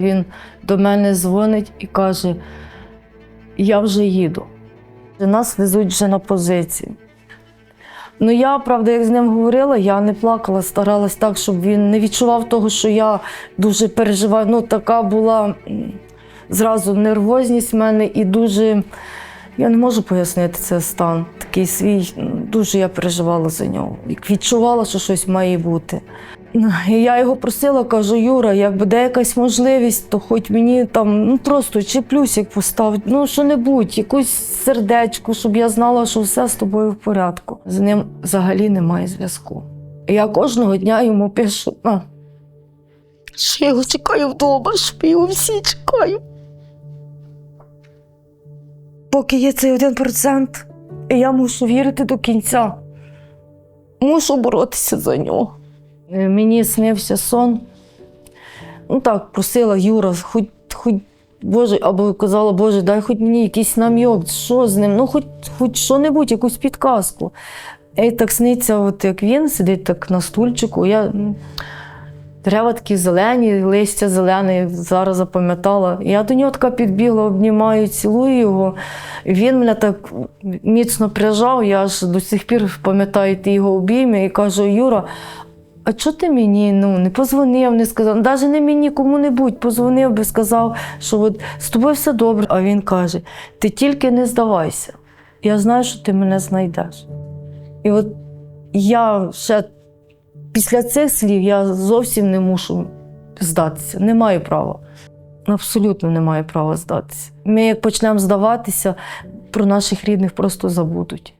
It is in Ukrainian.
Він до мене дзвонить і каже: Я вже їду. Нас везуть вже на позицію. Ну, я, правда, як з ним говорила, я не плакала, старалась так, щоб він не відчував того, що я дуже переживаю. Ну, така була зразу нервозність в мене і дуже. Я не можу пояснити цей стан. Такий свій, дуже я переживала за нього. Відчувала, що щось має бути. І я його просила, кажу, Юра, як буде якась можливість, то хоч мені там ну просто чи плюсик поставить, ну що-небудь, якусь сердечко, щоб я знала, що все з тобою в порядку. З ним взагалі немає зв'язку. Я кожного дня йому пишу, а, що його чекаю вдома, що його всі чекаю. Поки є цей один процент, я мушу вірити до кінця. Мушу боротися за нього. Е, Мені снився сон. Ну так, просила Юра, хоч, хоч Боже, або казала, Боже, дай хоч мені якийсь нам'йок, що з ним, ну хоч, хоч що-небудь, якусь підказку. І так сниться, от як він сидить так на стульчику. Я, дерева такі зелені, листя зелене, зараз запам'ятала. Я до нього така підбігла, обнімаю, цілую його. Він мене так міцно прижав, я аж до сих пір пам'ятаю його обійми і кажу: Юра, а чого ти мені ну, не позвонив, не сказав, навіть не мені кому-небудь позвонив би, сказав, що от з тобою все добре. А він каже: ти тільки не здавайся. Я знаю, що ти мене знайдеш. І от я ще після цих слів я зовсім не мушу здатися, не маю права. Абсолютно не маю права здатися. Ми як почнемо здаватися, про наших рідних просто забудуть.